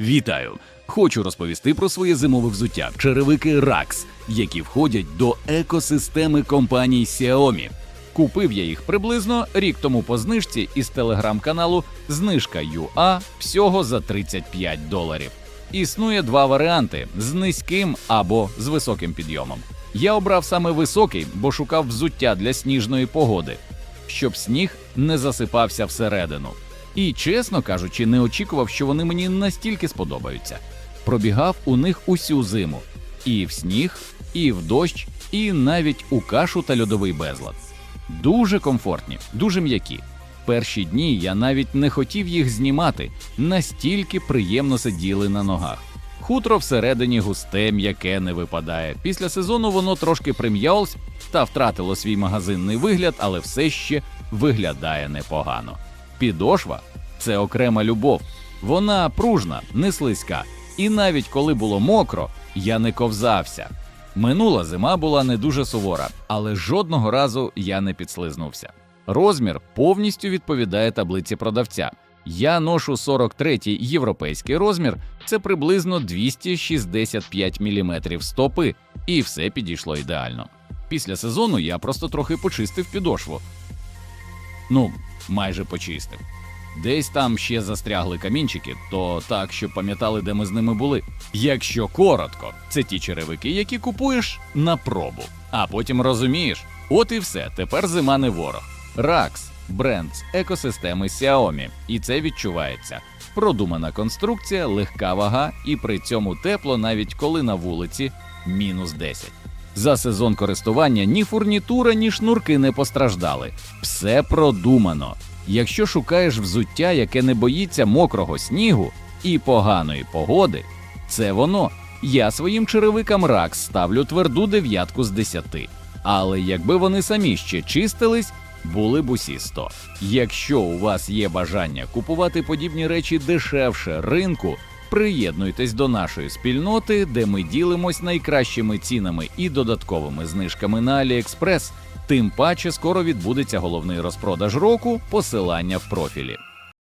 Вітаю! Хочу розповісти про своє зимове взуття черевики Rax, які входять до екосистеми компаній Xiaomi. Купив я їх приблизно рік тому по знижці із телеграм-каналу Знижка UA всього за 35 доларів. Існує два варіанти: з низьким або з високим підйомом. Я обрав саме високий, бо шукав взуття для сніжної погоди, щоб сніг не засипався всередину. І, чесно кажучи, не очікував, що вони мені настільки сподобаються. Пробігав у них усю зиму: і в сніг, і в дощ, і навіть у кашу та льодовий безлад. Дуже комфортні, дуже м'які. Перші дні я навіть не хотів їх знімати, настільки приємно сиділи на ногах. Хутро всередині густе, м'яке не випадає. Після сезону воно трошки прим'ялось та втратило свій магазинний вигляд, але все ще виглядає непогано. Підошва це окрема любов. Вона пружна, не слизька. І навіть коли було мокро, я не ковзався. Минула зима була не дуже сувора, але жодного разу я не підслизнувся. Розмір повністю відповідає таблиці продавця. Я ношу 43-й європейський розмір, це приблизно 265 мм стопи, і все підійшло ідеально. Після сезону я просто трохи почистив підошву. Ну, майже почистив. Десь там ще застрягли камінчики, то так, щоб пам'ятали, де ми з ними були. Якщо коротко, це ті черевики, які купуєш на пробу, а потім розумієш, от і все, тепер зима не ворог. Ракс бренд з екосистеми Xiaomi, і це відчувається. Продумана конструкція, легка вага, і при цьому тепло, навіть коли на вулиці мінус 10. За сезон користування ні фурнітура, ні шнурки не постраждали. Все продумано. Якщо шукаєш взуття, яке не боїться мокрого снігу і поганої погоди, це воно. Я своїм черевикам Ракс ставлю тверду дев'ятку з десяти. Але якби вони самі ще чистились, були б усі 100. Якщо у вас є бажання купувати подібні речі дешевше ринку, приєднуйтесь до нашої спільноти, де ми ділимось найкращими цінами і додатковими знижками на AliExpress. Тим паче скоро відбудеться головний розпродаж року, посилання в профілі.